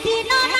সেদিন না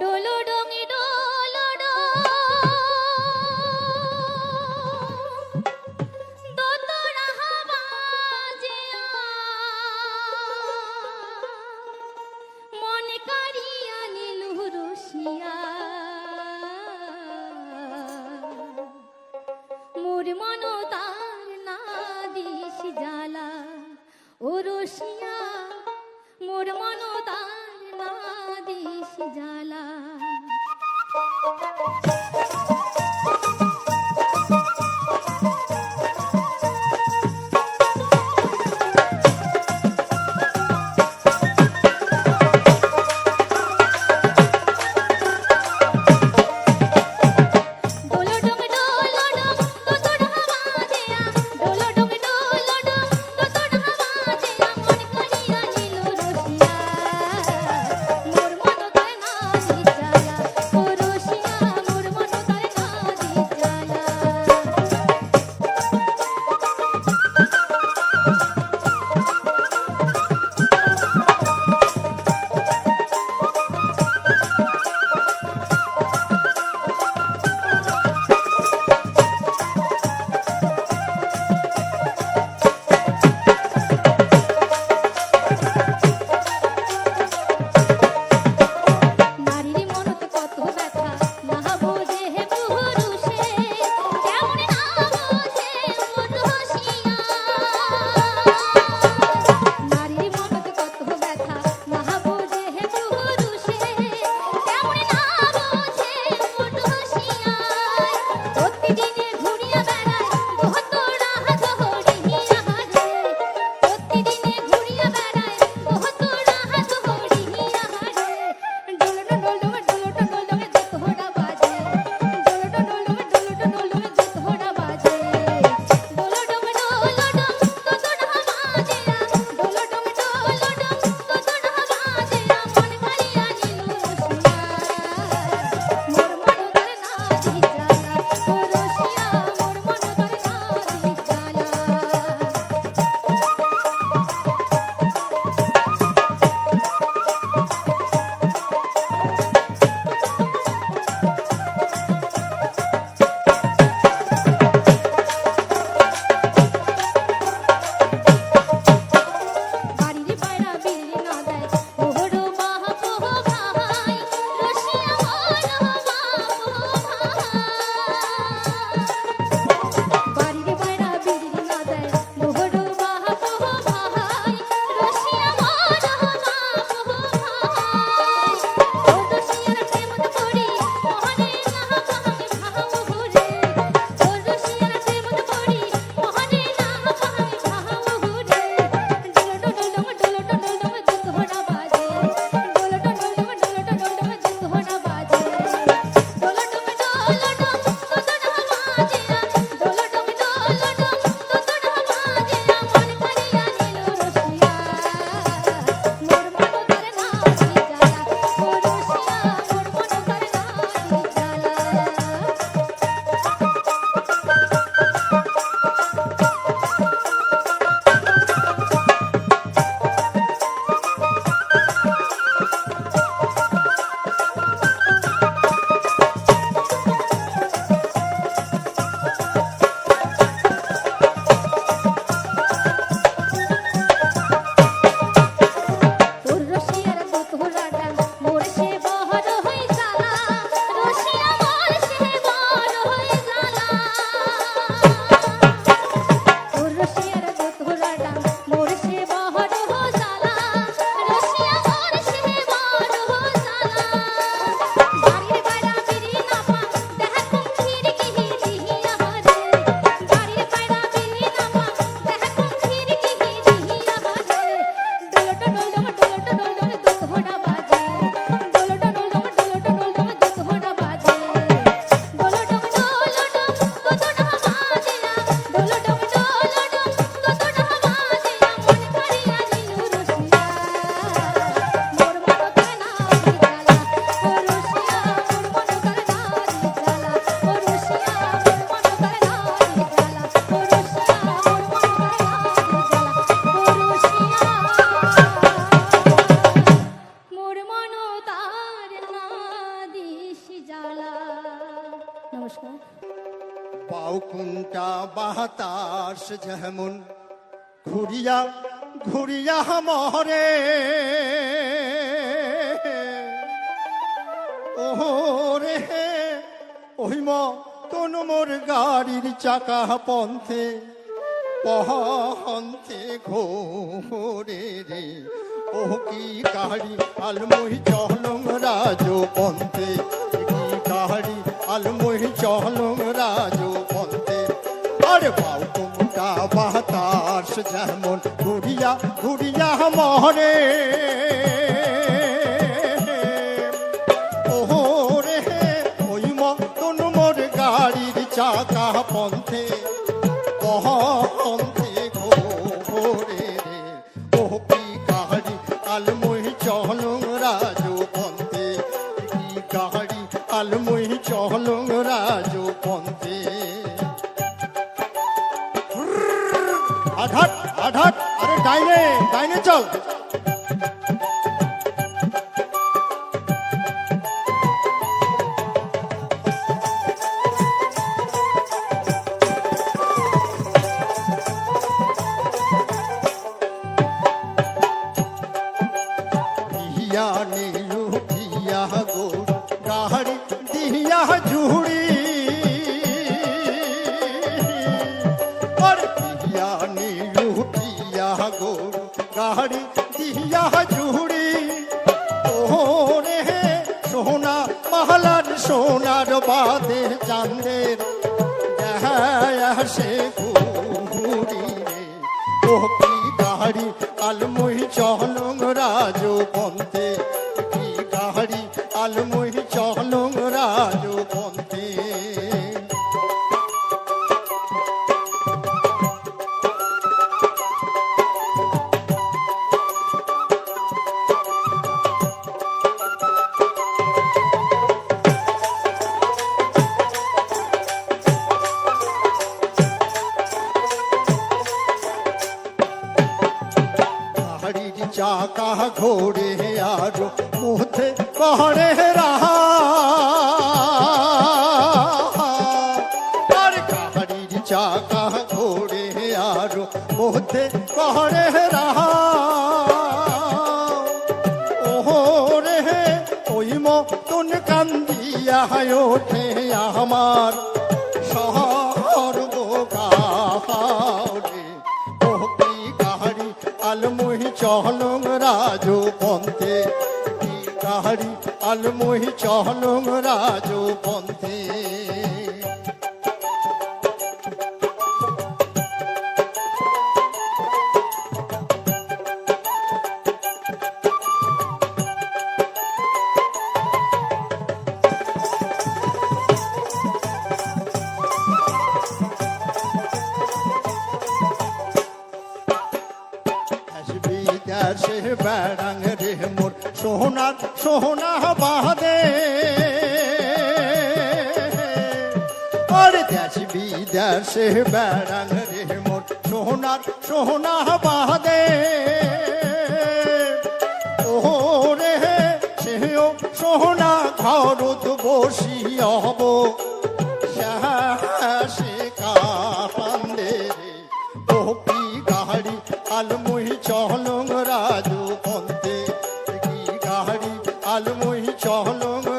ডোলো চাকা পন্থে পহন্থে ঘোরে রে। ও কি কাহারি আলমোহি চহলং রাজ পন্থে কি কাহারি আলমোহি চহলং রাজ পন্থে আরে পাও তোমরা বাতাস যেমন ঘুরিয়া ঘুরিয়া মহরে। চাকা ডাইনে ডাইনে চল। পাদের চাঁদের আসে ভোরে আর মুহূর্তে পহরে রাহা আর কাহারির চাকা ঘোরে আর মুহূর্তে পহরে রাহা ওহরে ওই মতন কান্দিয়া ওঠে আমার আলমোহি চহনং রাজ পন্থী চলো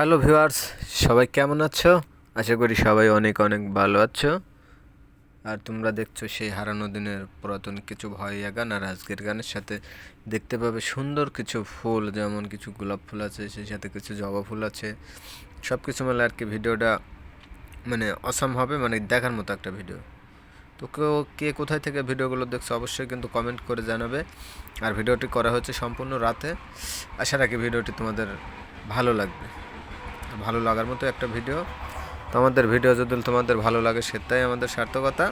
হ্যালো ভিউয়ার্স, সবাই কেমন আছো? আশা করি সবাই অনেক অনেক ভালো আছো। আর তোমরা দেখছ সেই হারানো দিনের পুরাতন কিছু ভয়া গান, আর আজকের গানের সাথে দেখতে পাবে সুন্দর কিছু ফুল, যেমন কিছু গোলাপ ফুল আছে, সেই সাথে কিছু জবা ফুল আছে। সব কিছু মিলে আর কি ভিডিওটা মানে অসাম হবে মানে দেখার মতো একটা ভিডিও। তো কেউ কে কোথায় থেকে ভিডিওগুলো দেখছ অবশ্যই কিন্তু কমেন্ট করে জানাবে। আর ভিডিওটি করা হয়েছে সম্পূর্ণ রাতে। আশা রাখি ভিডিওটি তোমাদের ভালো লাগবে। ভালো লাগার মতো একটা ভিডিও। তো আমাদের ভিডিও যদি তোমাদের ভালো লাগে সেটাই আমাদের সার্থকতা।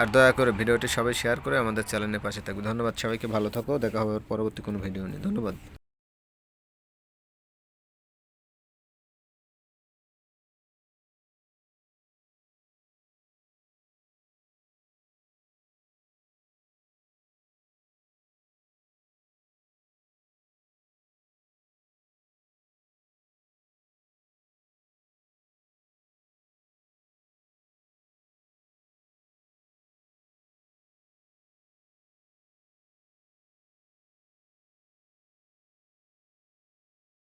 আর দয়া করে ভিডিওটি সবাই শেয়ার করে আমাদের চ্যানেলের পাশে থাকবে। ধন্যবাদ সবাইকে, ভালো থাকো, দেখা হবে পরবর্তী কোনো ভিডিও নিয়ে। ধন্যবাদ।